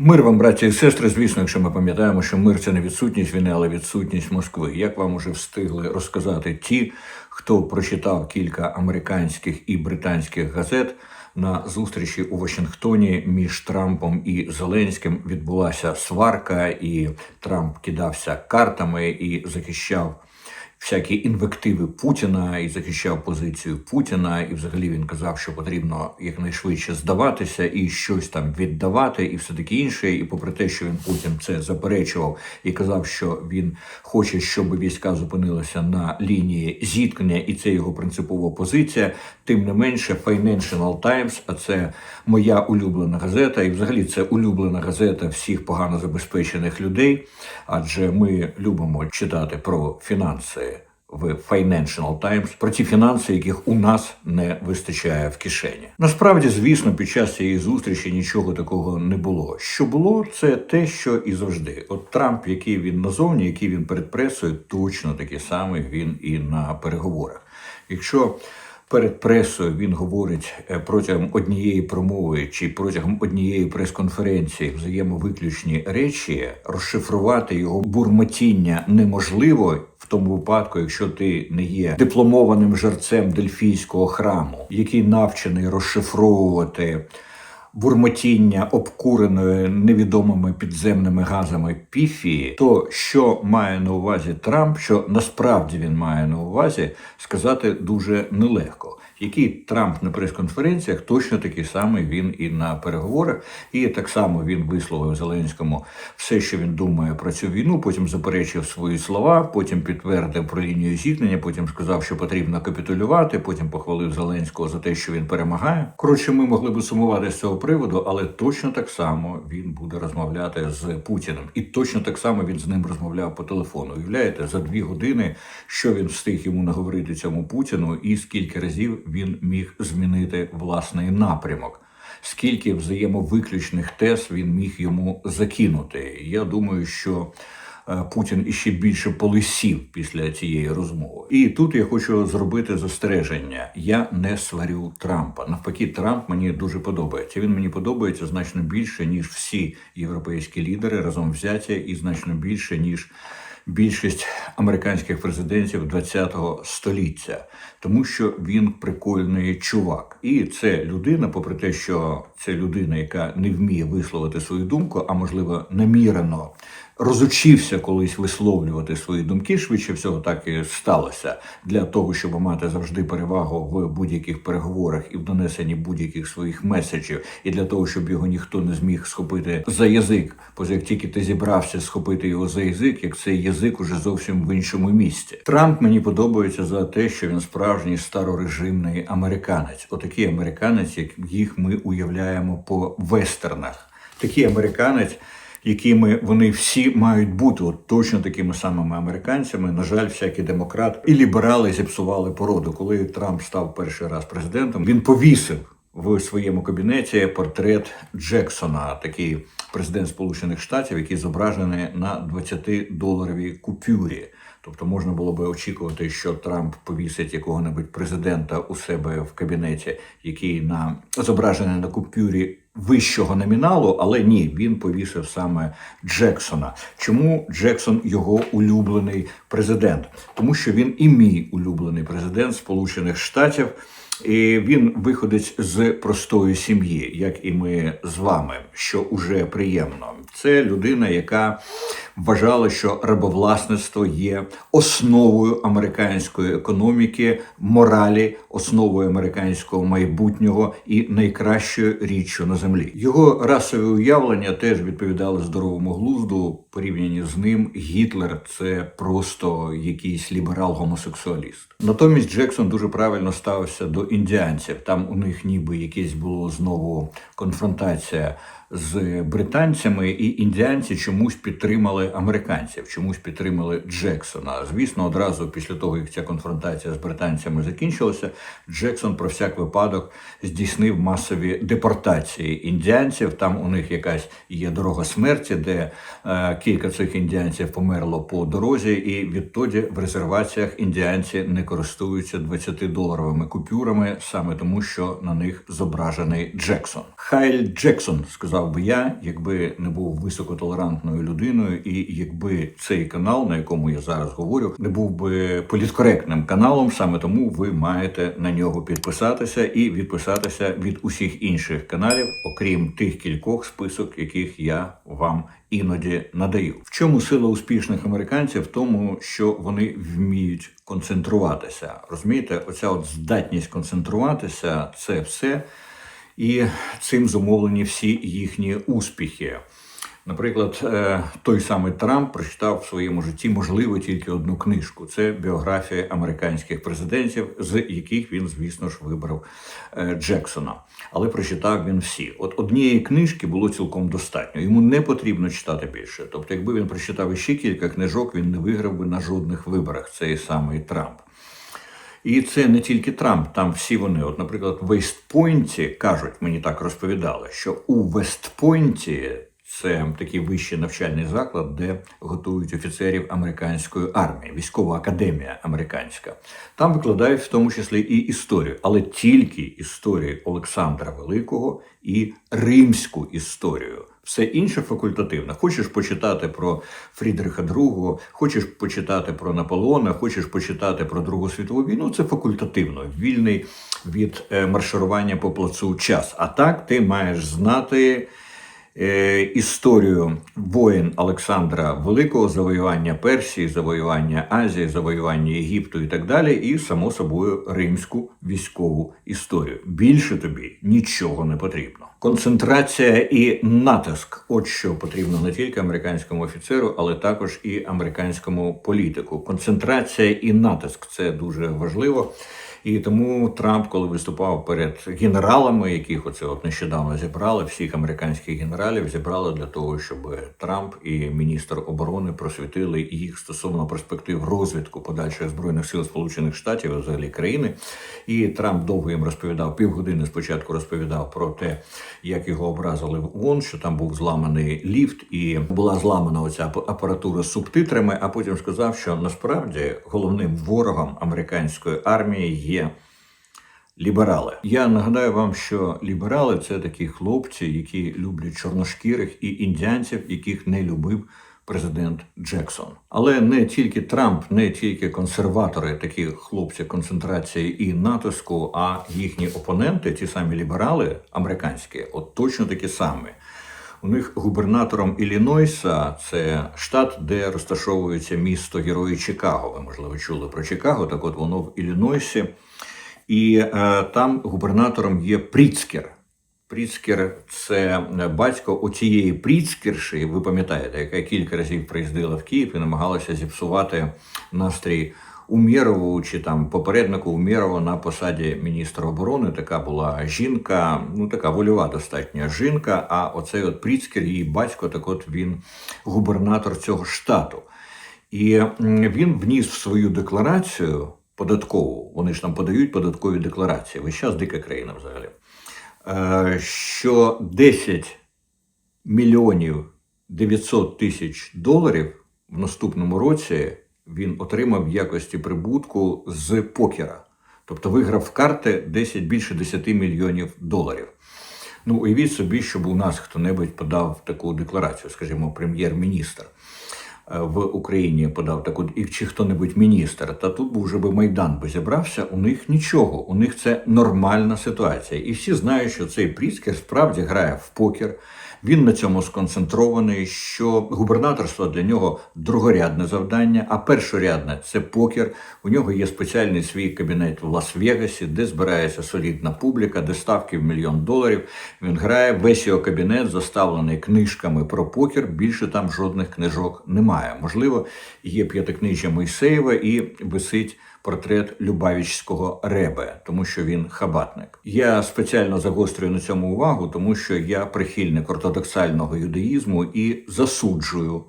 Мир вам, браті і сестри, звісно, якщо ми пам'ятаємо, що мир це не відсутність війни, але відсутність Москви. Як вам уже встигли розказати ті, хто прочитав кілька американських і британських газет на зустрічі у Вашингтоні між Трампом і Зеленським відбулася сварка, і Трамп кидався картами і захищав всякі інвективи Путіна і захищав позицію Путіна. І взагалі він казав, що потрібно якнайшвидше здаватися і щось там віддавати, і все таке інше. І попри те, що він Путін це заперечував і казав, що він хоче, щоб війська зупинилися на лінії зіткнення, і це його принципова позиція. Тим не менше, Financial Times, а це моя улюблена газета, і взагалі це улюблена газета всіх погано забезпечених людей, адже ми любимо читати про фінанси в Financial Times про ті фінанси, яких у нас не вистачає в кишені. Насправді, звісно, під час цієї зустрічі нічого такого не було. Що було, це те, що і завжди. От Трамп, який він назовні, який він перед пресою, точно такий самий він і на переговорах. Якщо Перед пресою він говорить е, протягом однієї промови чи протягом однієї прес-конференції взаємовиключні речі, розшифрувати його бурмотіння неможливо в тому випадку, якщо ти не є дипломованим жерцем дельфійського храму, який навчений розшифровувати. Бурмотіння обкуреної невідомими підземними газами піфії, то що має на увазі Трамп, що насправді він має на увазі сказати дуже нелегко. Який Трамп на прес-конференціях точно такий самий він і на переговорах, і так само він висловив Зеленському все, що він думає про цю війну. Потім заперечив свої слова, потім підтвердив про лінію зіткнення, потім сказав, що потрібно капітулювати. Потім похвалив Зеленського за те, що він перемагає. Коротше, ми могли би сумувати з цього приводу, але точно так само він буде розмовляти з Путіним, і точно так само він з ним розмовляв по телефону. Уявляєте, за дві години, що він встиг йому наговорити цьому Путіну, і скільки разів він міг змінити власний напрямок. Скільки взаємовиключних тез він міг йому закинути? Я думаю, що е, Путін іще більше полисів після цієї розмови. І тут я хочу зробити застереження: я не сварю Трампа. Навпаки, Трамп мені дуже подобається. Він мені подобається значно більше ніж всі європейські лідери разом взяті, і значно більше ніж більшість американських президентів ХХ століття, тому що він прикольний чувак, і це людина, попри те, що це людина, яка не вміє висловити свою думку, а можливо намірено розучився колись висловлювати свої думки. Швидше всього, так і сталося для того, щоб мати завжди перевагу в будь-яких переговорах і в донесенні будь-яких своїх меседжів, і для того, щоб його ніхто не зміг схопити за язик. Бо як тільки ти зібрався схопити його за язик, як цей язик уже зовсім в іншому місці. Трамп мені подобається за те, що він справжній старорежимний американець. Отакий американець, як їх ми уявляємо по вестернах. Такий американець якими вони всі мають бути от точно такими самими американцями. На жаль, всякі демократи і ліберали зіпсували породу. Коли Трамп став перший раз президентом, він повісив в своєму кабінеті портрет Джексона, такий президент Сполучених Штатів, який зображений на 20-доларовій купюрі. Тобто можна було би очікувати, що Трамп повісить якого-небудь президента у себе в кабінеті, який на зображений на купюрі вищого номіналу, але ні, він повісив саме Джексона. Чому Джексон його улюблений президент? Тому що він і мій улюблений президент Сполучених Штатів. І він виходить з простої сім'ї, як і ми з вами, що уже приємно. Це людина, яка вважала, що рабовласництво є основою американської економіки, моралі, основою американського майбутнього і найкращою річчю на землі. Його расові уявлення теж відповідали здоровому глузду. Порівняні з ним Гітлер це просто якийсь ліберал-гомосексуаліст. Натомість Джексон дуже правильно ставився до індіанців. Там у них ніби якесь було знову конфронтація з британцями, і індіанці чомусь підтримали американців, чомусь підтримали Джексона. Звісно, одразу після того, як ця конфронтація з британцями закінчилася, Джексон про всяк випадок здійснив масові депортації індіанців. Там у них якась є дорога смерті, де е, кілька цих індіанців померло по дорозі, і відтоді в резерваціях індіанці не користуються 20-доларовими купюрами, саме тому, що на них зображений Джексон. Хайль Джексон сказав сказав би я, якби не був високотолерантною людиною, і якби цей канал, на якому я зараз говорю, не був би політкоректним каналом. Саме тому ви маєте на нього підписатися і відписатися від усіх інших каналів, окрім тих кількох список, яких я вам іноді надаю. В чому сила успішних американців? В тому, що вони вміють концентруватися. Розумієте, оця от здатність концентруватися це все, і цим зумовлені всі їхні успіхи. Наприклад, е, той самий Трамп прочитав в своєму житті, можливо, тільки одну книжку. Це біографія американських президентів, з яких він, звісно ж, вибрав е, Джексона. Але прочитав він всі. От однієї книжки було цілком достатньо. Йому не потрібно читати більше. Тобто, якби він прочитав іще кілька книжок, він не виграв би на жодних виборах. Цей самий Трамп. І це не тільки Трамп, там всі вони. От, наприклад, в Вестпойнті кажуть, мені так розповідали, що у Вестпойнті це такий вищий навчальний заклад, де готують офіцерів американської армії, військова академія американська. Там викладають в тому числі і історію, але тільки історію Олександра Великого і римську історію. Все інше факультативне. Хочеш почитати про Фрідриха II, хочеш почитати про Наполеона, хочеш почитати про Другу світову війну. Це факультативно, вільний від е, марширування по плацу час. А так ти маєш знати історію воїн Олександра Великого, завоювання Персії, завоювання Азії, завоювання Єгипту і так далі, і само собою римську військову історію. Більше тобі нічого не потрібно. Концентрація і натиск от що потрібно не тільки американському офіцеру, але також і американському політику. Концентрація і натиск це дуже важливо. І тому Трамп, коли виступав перед генералами, яких оце от нещодавно зібрали, всіх американських генералів зібрали для того, щоб Трамп і міністр оборони просвітили їх стосовно перспектив розвитку подальших збройних сил Сполучених Штатів, взагалі країни. І Трамп довго їм розповідав півгодини. Спочатку розповідав про те, як його образили в ООН, що там був зламаний ліфт, і була зламана оця апаратура з субтитрами. А потім сказав, що насправді головним ворогом американської армії є ліберали. Я нагадаю вам, що ліберали це такі хлопці, які люблять чорношкірих і індіанців, яких не любив. Президент Джексон, але не тільки Трамп, не тільки консерватори, такі хлопці концентрації і натиску, а їхні опоненти, ті самі ліберали американські, от точно такі самі. У них губернатором Іллінойса, це штат, де розташовується місто Герої Чикаго. Ви можливо чули про Чикаго. Так, от воно в Іллінойсі, і е, там губернатором є Пріцкер. Пріцкер це батько оцієї Пріцкерші, ви пам'ятаєте, яка кілька разів приїздила в Київ і намагалася зіпсувати настрій Умєрову чи там попереднику Умєрова на посаді міністра оборони. Така була жінка, ну така вольова достатня жінка. А оцей от Пріцкер, її батько, так от він губернатор цього штату. І він вніс в свою декларацію податкову. Вони ж там подають податкові декларації. Весь час дика країна взагалі. Е, що 10 мільйонів 900 тисяч доларів в наступному році він отримав в якості прибутку з покера. Тобто виграв в карти 10, більше 10 мільйонів доларів. Ну, уявіть собі, щоб у нас хто-небудь подав таку декларацію, скажімо, прем'єр-міністр в Україні подав таку, і чи хто-небудь міністр, та тут вже би майдан би зібрався. У них нічого, у них це нормальна ситуація. І всі знають, що цей Пріцкер справді грає в покер. Він на цьому сконцентрований, що губернаторство для нього другорядне завдання, а першорядне це покер. У нього є спеціальний свій кабінет в Лас-Вегасі, де збирається солідна публіка, де ставки в мільйон доларів. Він грає весь його кабінет заставлений книжками про покер. Більше там жодних книжок немає. Можливо, є п'ятикнижжя Мойсеєва і висить портрет Любавічського Ребе, тому що він хабатник. Я спеціально загострюю на цьому увагу, тому що я прихильник ортодоксального юдаїзму і засуджую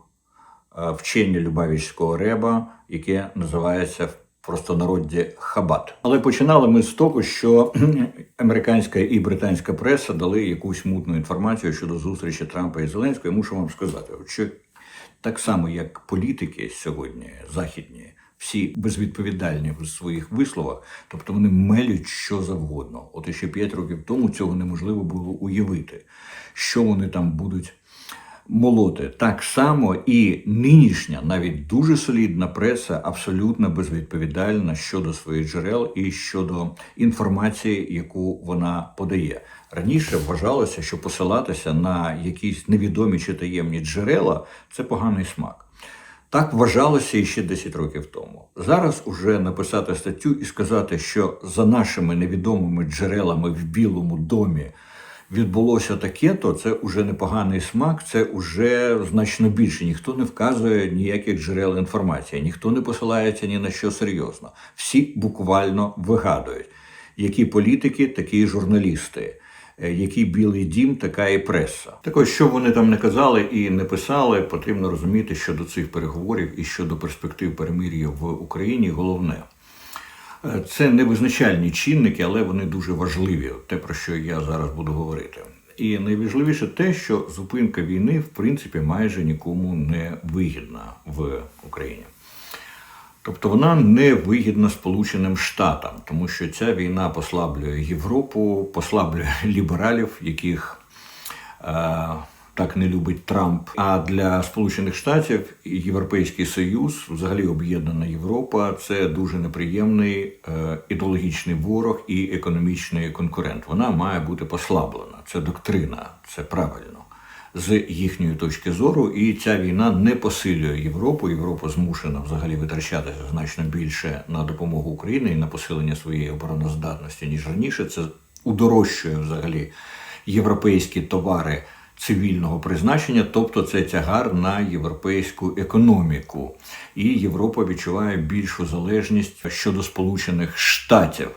е, вчення Любавічського Реба, яке називається в простонароді хабат. Але починали ми з того, що американська і британська преса дали якусь мутну інформацію щодо зустрічі Трампа і Зеленського. Я мушу вам сказати, що так само як політики сьогодні західні всі безвідповідальні в своїх висловах, тобто вони мелють що завгодно. От ще 5 років тому цього неможливо було уявити, що вони там будуть молоти. Так само і нинішня, навіть дуже солідна преса, абсолютно безвідповідальна щодо своїх джерел і щодо інформації, яку вона подає. Раніше вважалося, що посилатися на якісь невідомі чи таємні джерела це поганий смак. Так вважалося ще 10 років тому. Зараз уже написати статтю і сказати, що за нашими невідомими джерелами в Білому домі відбулося таке, то це вже непоганий смак, це вже значно більше. Ніхто не вказує ніяких джерел інформації, ніхто не посилається ні на що серйозно. Всі буквально вигадують, які політики, такі журналісти. Е, Який білий дім, така і преса. Так ось, що вони там не казали і не писали, потрібно розуміти щодо цих переговорів і щодо перспектив перемир'я в Україні. Головне Е, це не визначальні чинники, але вони дуже важливі. Те про що я зараз буду говорити. І найважливіше те, що зупинка війни в принципі майже нікому не вигідна в Україні. Тобто вона не вигідна Сполученим Штатам, тому що ця війна послаблює Європу, послаблює лібералів, яких е, так не любить Трамп. А для Сполучених Штатів Європейський Союз, взагалі об'єднана Європа, це дуже неприємний е, ідеологічний ворог і економічний конкурент. Вона має бути послаблена. Це доктрина, це правильно. З їхньої точки зору, і ця війна не посилює Європу. Європа змушена взагалі витрачатися значно більше на допомогу Україні і на посилення своєї обороноздатності ніж раніше. Це удорожчує взагалі європейські товари цивільного призначення, тобто це тягар на європейську економіку. І Європа відчуває більшу залежність щодо Сполучених Штатів.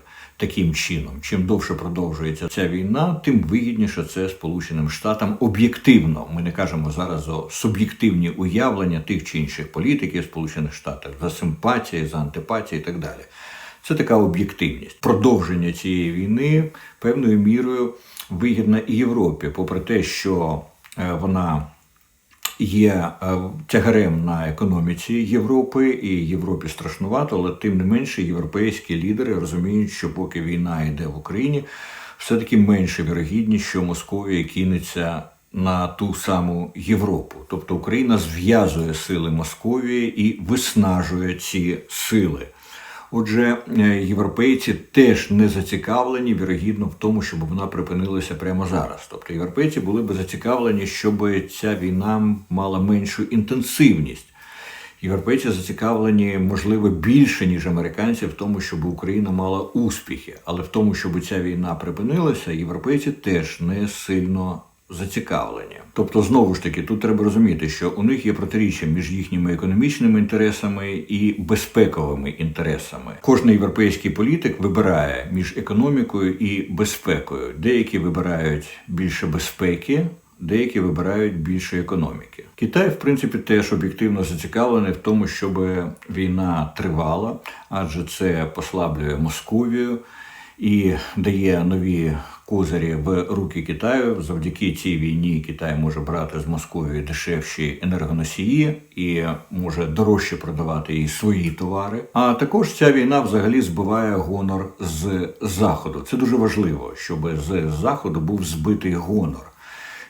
Таким чином, чим довше продовжується ця війна, тим вигідніше це Сполученим Штатам об'єктивно. Ми не кажемо зараз за суб'єктивні уявлення тих чи інших політиків Сполучених Штатів за симпатії, за антипатії і так далі. Це така об'єктивність. Продовження цієї війни певною мірою вигідна і Європі, попри те, що е, вона є е, тягарем на економіці Європи, і Європі страшнувато, але тим не менше європейські лідери розуміють, що поки війна йде в Україні, все-таки менше вірогідність, що Московія кинеться на ту саму Європу. Тобто Україна зв'язує сили Московії і виснажує ці сили. Отже, е, європейці теж не зацікавлені, вірогідно, в тому, щоб вона припинилася прямо зараз. Тобто європейці були б зацікавлені, щоб ця війна мала меншу інтенсивність. Європейці зацікавлені, можливо, більше, ніж американці, в тому, щоб Україна мала успіхи. Але в тому, щоб ця війна припинилася, європейці теж не сильно зацікавлені. Тобто, знову ж таки, тут треба розуміти, що у них є протиріччя між їхніми економічними інтересами і безпековими інтересами. Кожний європейський політик вибирає між економікою і безпекою. Деякі вибирають більше безпеки. Деякі вибирають більше економіки. Китай, в принципі, теж об'єктивно зацікавлений в тому, щоб війна тривала, адже це послаблює Московію і дає нові козирі в руки Китаю. Завдяки цій війні Китай може брати з Московії дешевші енергоносії і може дорожче продавати і свої товари. А також ця війна взагалі збиває гонор з заходу. Це дуже важливо, щоб з заходу був збитий гонор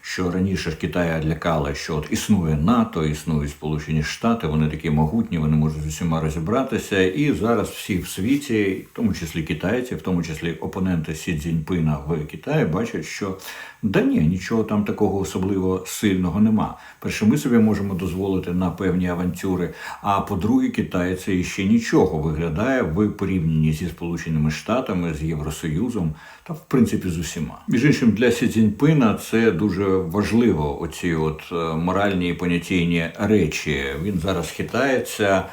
що раніше Китая лякала, що от існує НАТО, існують Сполучені Штати, вони такі могутні, вони можуть з усіма розібратися. І зараз всі в світі, в тому числі китайці, в тому числі опоненти Сі Цзіньпина в Китаї, бачать, що да ні, нічого там такого особливо сильного нема. Перше, ми собі можемо дозволити на певні авантюри. А по-друге, Китай це ще нічого виглядає в порівнянні зі Сполученими Штатами, з Євросоюзом та в принципі з усіма. Між іншим, для Сі Цзіньпина це дуже важливо. Оці от е, моральні і понятійні речі. Він зараз хитається.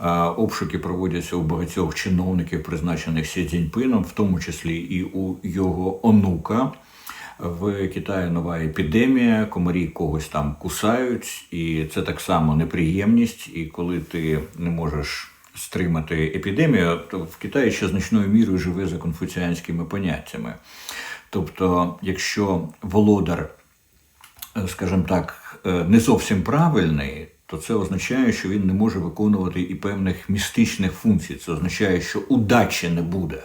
Е, обшуки проводяться у багатьох чиновників, призначених Сі Цзіньпином, в тому числі і у його онука. В Китаї нова епідемія, комарі когось там кусають, і це так само неприємність. І коли ти не можеш стримати епідемію, то в Китаї ще значною мірою живе за конфуціанськими поняттями. Тобто, якщо володар, скажімо так, не зовсім правильний, то це означає, що він не може виконувати і певних містичних функцій. Це означає, що удачі не буде.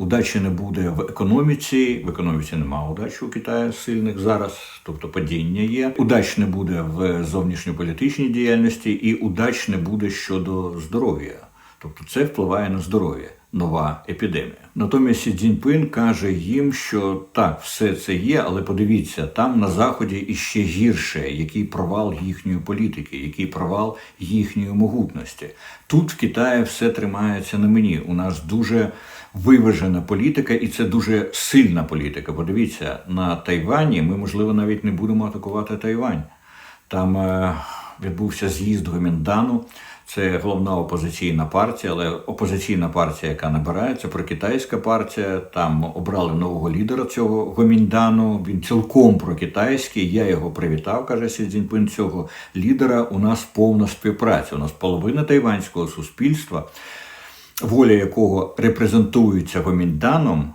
Удачі не буде в економіці. В економіці немає удачі у Китаї сильних зараз, тобто падіння є. Удач не буде в зовнішньополітичній діяльності, і удач не буде щодо здоров'я. Тобто це впливає на здоров'я, нова епідемія. Натомість Сі Цзіньпин каже їм, що так, все це є, але подивіться, там на заході іще гірше, який провал їхньої політики, який провал їхньої могутності. Тут в Китаї все тримається на мені. У нас дуже виважена політика, і це дуже сильна політика. Подивіться, на Тайвані ми, можливо, навіть не будемо атакувати Тайвань. Там е, відбувся з'їзд Гоміндану. Це головна опозиційна партія, але опозиційна партія, яка набирається, прокитайська партія. Там обрали нового лідера цього Гоміндану. Він цілком прокитайський. Я його привітав, каже Сі Цзіньпин. Цього лідера. У нас повна співпраця. У нас половина тайванського суспільства, воля якого репрезентується Гомінданом,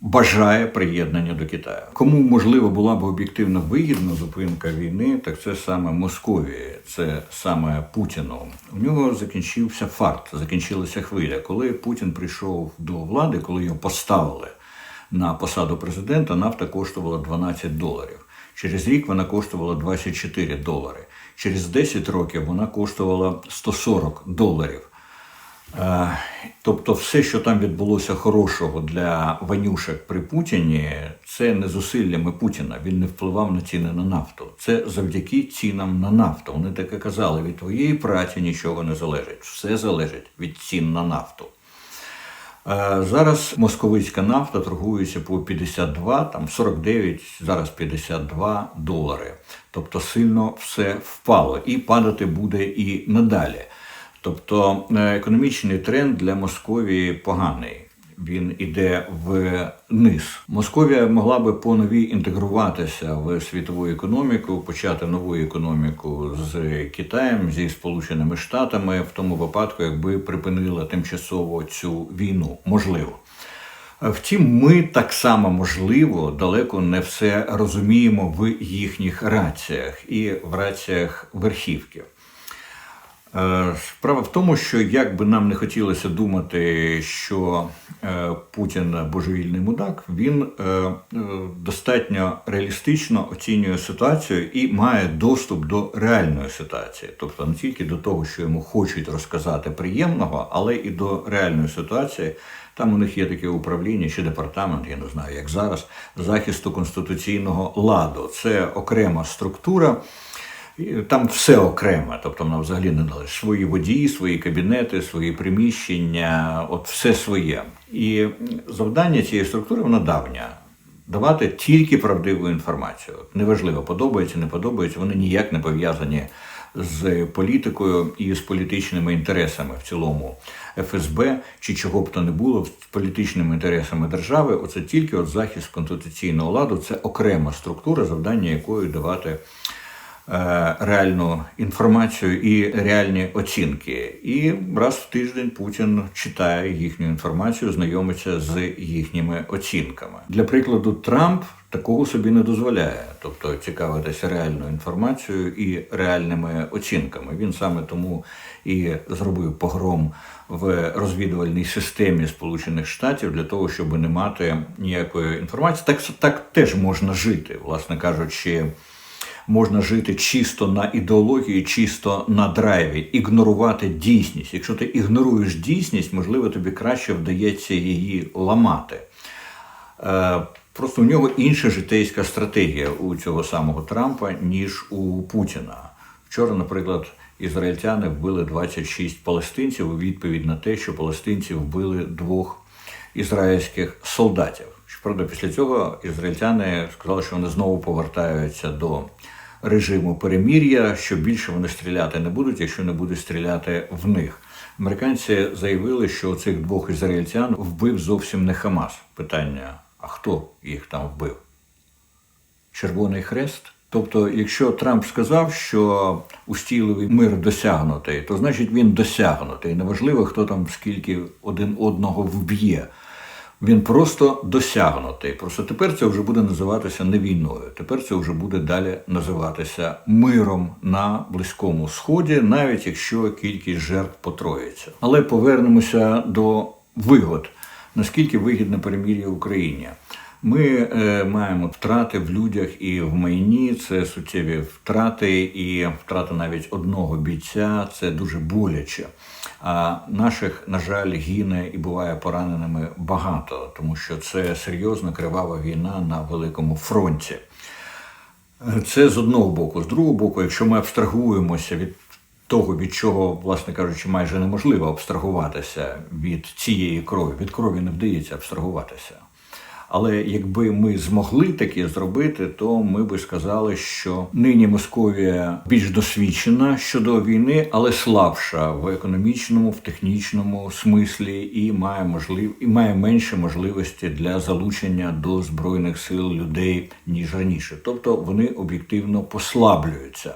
бажає приєднання до Китаю. Кому можливо була б об'єктивно вигідна зупинка війни, так це саме Московії, це саме Путіну. У нього закінчився фарт, закінчилася хвиля. Коли Путін прийшов до влади, коли його поставили на посаду президента, нафта коштувала 12 доларів. Через рік вона коштувала 24 долари. Через 10 років вона коштувала 140 доларів. Е, Тобто, все, що там відбулося хорошого для Ванюшек при Путіні, це не зусиллями Путіна. Він не впливав на ціни на нафту. Це завдяки цінам на нафту. Вони таке казали: від твоєї праці нічого не залежить. Все залежить від цін на нафту. Е, Зараз московицька нафта торгується по 52, там 49, зараз 52 долари. Тобто сильно все впало і падати буде і надалі. Тобто е, економічний тренд для Московії поганий. Він іде вниз. Московія могла би по новій інтегруватися в світову економіку, почати нову економіку з Китаєм, зі Сполученими Штатами, в тому випадку, якби припинила тимчасово цю війну. Можливо. Втім, ми так само можливо далеко не все розуміємо в їхніх раціях і в раціях верхівки. Е, Справа в тому, що як би нам не хотілося думати, що е, Путін божевільний мудак, він е, достатньо реалістично оцінює ситуацію і має доступ до реальної ситуації, тобто не тільки до того, що йому хочуть розказати приємного, але і до реальної ситуації. Там у них є таке управління чи департамент, я не знаю, як зараз, захисту конституційного ладу. Це окрема структура. Там все окремо, тобто вона взагалі не належить. Свої водії, свої кабінети, свої приміщення, от все своє. І завдання цієї структури вона давня. Давати тільки правдиву інформацію. Неважливо, подобається, не подобається, вони ніяк не пов'язані з політикою і з політичними інтересами в цілому ФСБ чи чого б то не було з політичними інтересами держави. Оце тільки от захист конституційного ладу, це окрема структура, завдання якої давати реальну інформацію і реальні оцінки. І раз в тиждень Путін читає їхню інформацію, знайомиться з їхніми оцінками. Для прикладу, Трамп такого собі не дозволяє, тобто цікавитися реальною інформацією і реальними оцінками. Він саме тому і зробив погром в розвідувальній системі Сполучених Штатів для того, щоб не мати ніякої інформації. Так, так теж можна жити, власне кажучи можна жити чисто на ідеології, чисто на драйві, ігнорувати дійсність. Якщо ти ігноруєш дійсність, можливо, тобі краще вдається її ламати. Е, Просто у нього інша житейська стратегія у цього самого Трампа, ніж у Путіна. Вчора, наприклад, ізраїльтяни вбили 26 палестинців у відповідь на те, що палестинці вбили двох ізраїльських солдатів. Щоправда, після цього ізраїльтяни сказали, що вони знову повертаються до режиму перемір'я, що більше вони стріляти не будуть, якщо не будуть стріляти в них. Американці заявили, що цих двох ізраїльтян вбив зовсім не Хамас. Питання: а хто їх там вбив? Червоний хрест? Тобто, якщо Трамп сказав, що устійливий мир досягнутий, то значить він досягнутий. Неважливо, хто там скільки один одного вб'є. Він просто досягнутий. Просто тепер це вже буде називатися не війною. Тепер це вже буде далі називатися миром на Близькому Сході, навіть якщо кількість жертв потроїться. Але повернемося до вигод. Наскільки вигідне перемір'я Україні? Ми е, маємо втрати в людях і в майні. Це суттєві втрати, і втрата навіть одного бійця це дуже боляче. А наших, на жаль, гине і буває пораненими багато, тому що це серйозна кривава війна на великому фронті. Це з одного боку. З другого боку, якщо ми абстрагуємося від того, від чого, власне кажучи, майже неможливо абстрагуватися від цієї крові, від крові не вдається абстрагуватися. Але якби ми змогли таке зробити, то ми би сказали, що нині Московія більш досвідчена щодо війни, але слабша в економічному, в технічному смислі і має можлив... і має менше можливості для залучення до збройних сил людей ніж раніше. Тобто вони об'єктивно послаблюються.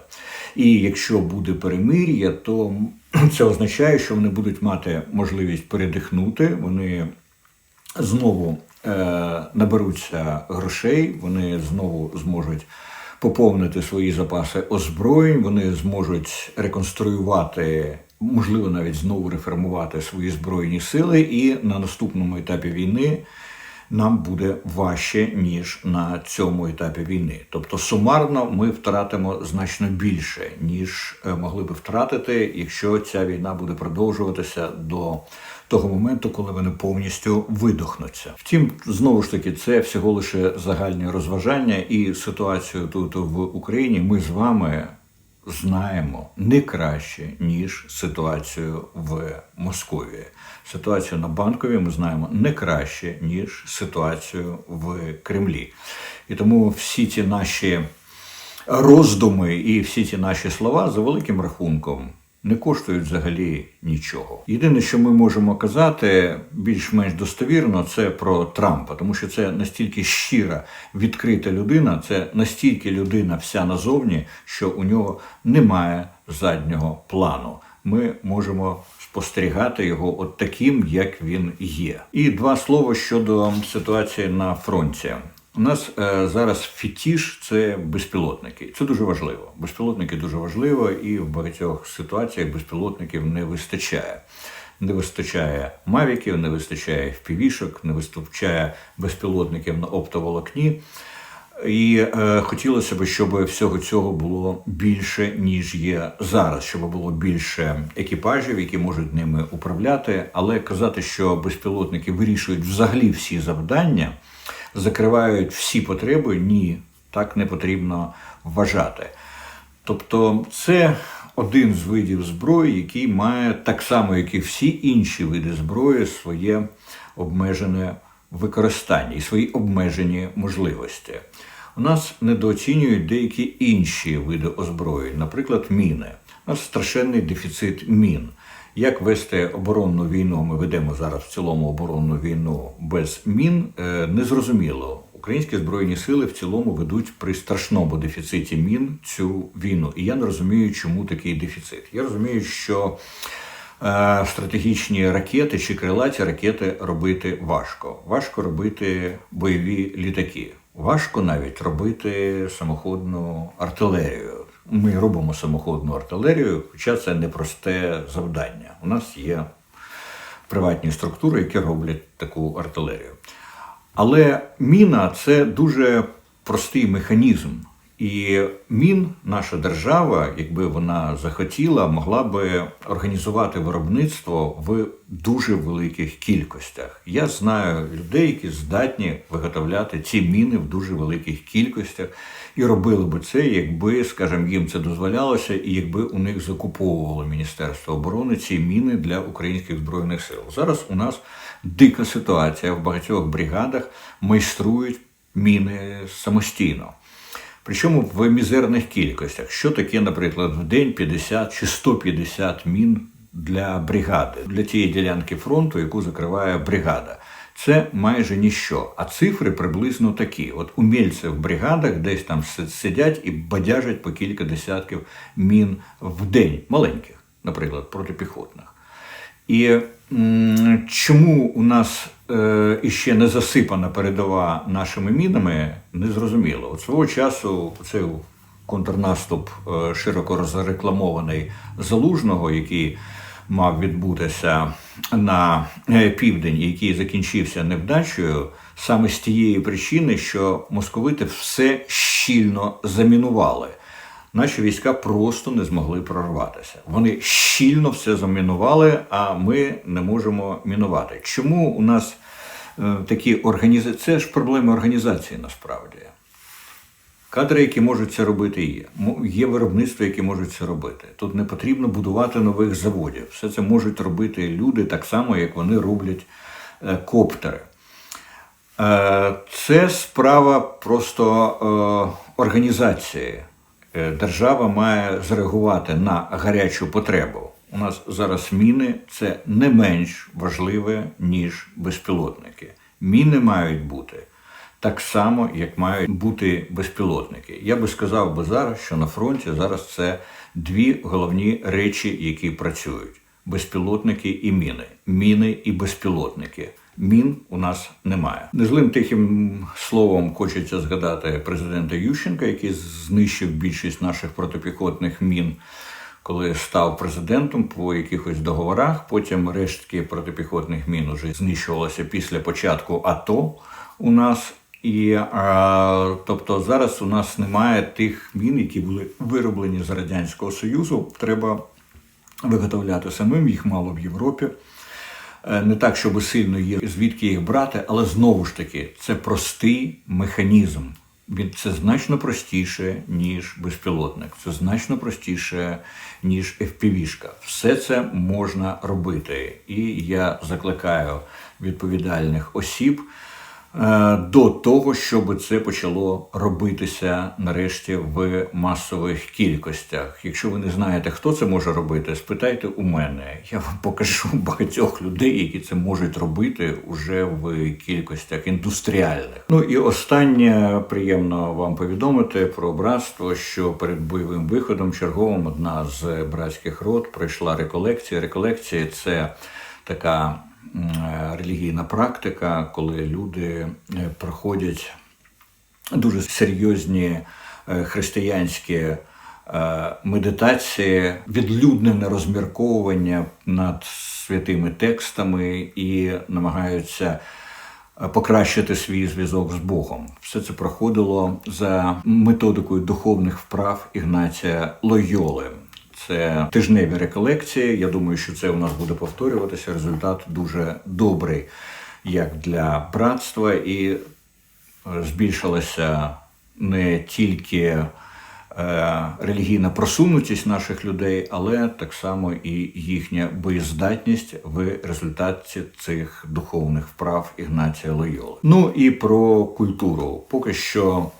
І якщо буде перемир'я, то це означає, що вони будуть мати можливість передихнути. Вони знову наберуться грошей, вони знову зможуть поповнити свої запаси озброєнь, вони зможуть реконструювати, можливо, навіть знову реформувати свої збройні сили, і на наступному етапі війни. Нам буде важче ніж на цьому етапі війни. Тобто сумарно ми втратимо значно більше, ніж е, могли би втратити, якщо ця війна буде продовжуватися до того моменту, коли вони повністю видохнуться. Втім, знову ж таки, це всього лише загальні розважання і ситуацію тут в Україні. Ми з вами. Знаємо не краще ніж ситуацію в Московії. Ситуацію на банкові ми знаємо не краще ніж ситуацію в Кремлі, і тому всі ці наші роздуми і всі ці наші слова за великим рахунком не коштують взагалі нічого. Єдине, що ми можемо казати більш-менш достовірно, це про Трампа, тому що це настільки щира, відкрита людина, це настільки людина вся назовні, що у нього немає заднього плану. Ми можемо спостерігати його от таким, як він є. І два слова щодо ситуації на фронті. У нас е, зараз фетіш це безпілотники. Це дуже важливо. Безпілотники дуже важливо, і в багатьох ситуаціях безпілотників не вистачає. Не вистачає мавіків, не вистачає впівішок, не вистачає безпілотників на оптоволокні. І е, хотілося б, щоб всього цього було більше, ніж є зараз, щоб було більше екіпажів, які можуть ними управляти. Але казати, що безпілотники вирішують взагалі всі завдання закривають всі потреби, ні, так не потрібно вважати. Тобто це один з видів зброї, який має так само, як і всі інші види зброї, своє обмежене використання і свої обмежені можливості. У нас недооцінюють деякі інші види озброєнь, наприклад, міни. У нас страшенний дефіцит мін. Як вести оборонну війну? Ми ведемо зараз в цілому оборонну війну без мін. Е, незрозуміло. Українські збройні сили в цілому ведуть при страшному дефіциті мін цю війну. І я не розумію, чому такий дефіцит. Я розумію, що е, стратегічні ракети чи крилаті ракети робити важко. Важко робити бойові літаки. Важко навіть робити самоходну артилерію. Ми робимо самоходну артилерію, хоча це непросте завдання. У нас є приватні структури, які роблять таку артилерію. Але міна це дуже простий механізм. І мін, наша держава, якби вона захотіла, могла би організувати виробництво в дуже великих кількостях. Я знаю людей, які здатні виготовляти ці міни в дуже великих кількостях, і робили би це, якби, скажімо, їм це дозволялося, і якби у них закуповувало Міністерство оборони ці міни для українських збройних сил. Зараз у нас дика ситуація в багатьох бригадах майструють міни самостійно. Причому в мізерних кількостях. Що таке, наприклад, в день 50 чи 150 мін для бригади, для тієї ділянки фронту, яку закриває бригада. Це майже ніщо. А цифри приблизно такі: от умільці в бригадах десь там сидять і бадяжать по кілька десятків мін в день, маленьких, наприклад, протипіхотних. І чому у нас е, іще не засипана передова нашими мінами, не зрозуміло. От свого часу цей контрнаступ е, широко розрекламований Залужного, який мав відбутися на е, південь, який закінчився невдачею, саме з тієї причини, що московити все щільно замінували. Наші війська просто не змогли прорватися. Вони щільно все замінували, а ми не можемо мінувати. Чому у нас е, такі організації? Це ж проблеми організації насправді. Кадри, які можуть це робити, є. Є виробництва, які можуть це робити. Тут не потрібно будувати нових заводів. Все це можуть робити люди так само, як вони роблять е, коптери. Е, Це справа просто е, організації. Держава має зреагувати на гарячу потребу. У нас зараз міни це не менш важливе, ніж безпілотники. Міни мають бути так само, як мають бути безпілотники. Я би сказав би зараз, що на фронті зараз це дві головні речі, які працюють: безпілотники і міни. Міни і безпілотники. Мін у нас немає. Незлим тихим словом хочеться згадати президента Ющенка, який знищив більшість наших протипіхотних мін, коли став президентом по якихось договорах. Потім рештки протипіхотних мін уже знищувалися після початку АТО у нас. І тобто зараз у нас немає тих мін, які були вироблені з радянського союзу. Треба виготовляти самим. Їх мало в Європі. Е, Не так, щоб сильно є звідки їх брати, але знову ж таки це простий механізм. Він це значно простіше, ніж безпілотник. Це значно простіше, ніж FPV-шка. Все це можна робити. І я закликаю відповідальних осіб до того, щоб це почало робитися нарешті в масових кількостях. Якщо ви не знаєте, хто це може робити, спитайте у мене. Я вам покажу багатьох людей, які це можуть робити уже в кількостях індустріальних. Ну і останнє приємно вам повідомити про братство, що перед бойовим виходом черговим одна з братських род пройшла реколекція. Реколекція це така е, релігійна практика, коли люди е, проходять дуже серйозні е, християнські е, медитації, відлюднене розмірковування над святими текстами і намагаються е, покращити свій зв'язок з Богом. Все це проходило за методикою духовних вправ Ігнація Лойоли. Це тижневі реколекції. Я думаю, що це у нас буде повторюватися. Результат дуже добрий, як для братства, і е, збільшилася не тільки е, релігійна просунутість наших людей, але так само і їхня боєздатність в результаті цих духовних вправ Ігнація Лойоли. Ну і про культуру. Поки що.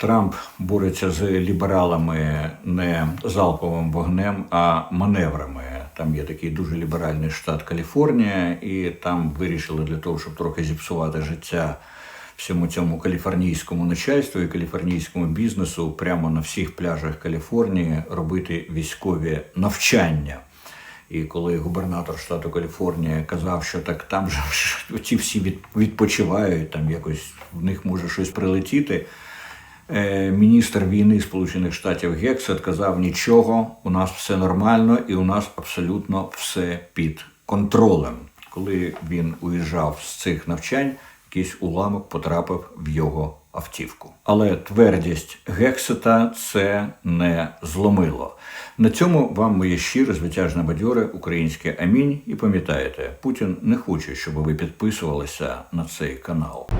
Трамп бореться з лібералами не залповим вогнем, а маневрами. Там є такий дуже ліберальний штат Каліфорнія, і там вирішили для того, щоб трохи зіпсувати життя всьому цьому каліфорнійському начальству і каліфорнійському бізнесу прямо на всіх пляжах Каліфорнії робити військові навчання. І коли губернатор штату Каліфорнія казав, що так там же ці всі від- відпочивають, там якось в них може щось прилетіти. Е, Міністр війни Сполучених Штатів Гексет казав: нічого, у нас все нормально і у нас абсолютно все під контролем. Коли він уїжджав з цих навчань, якийсь уламок потрапив в його автівку. Але твердість Гексета це не зломило. На цьому вам моє щире, звитяжне бадьоре українське амінь. І пам'ятаєте, Путін не хоче, щоб ви підписувалися на цей канал.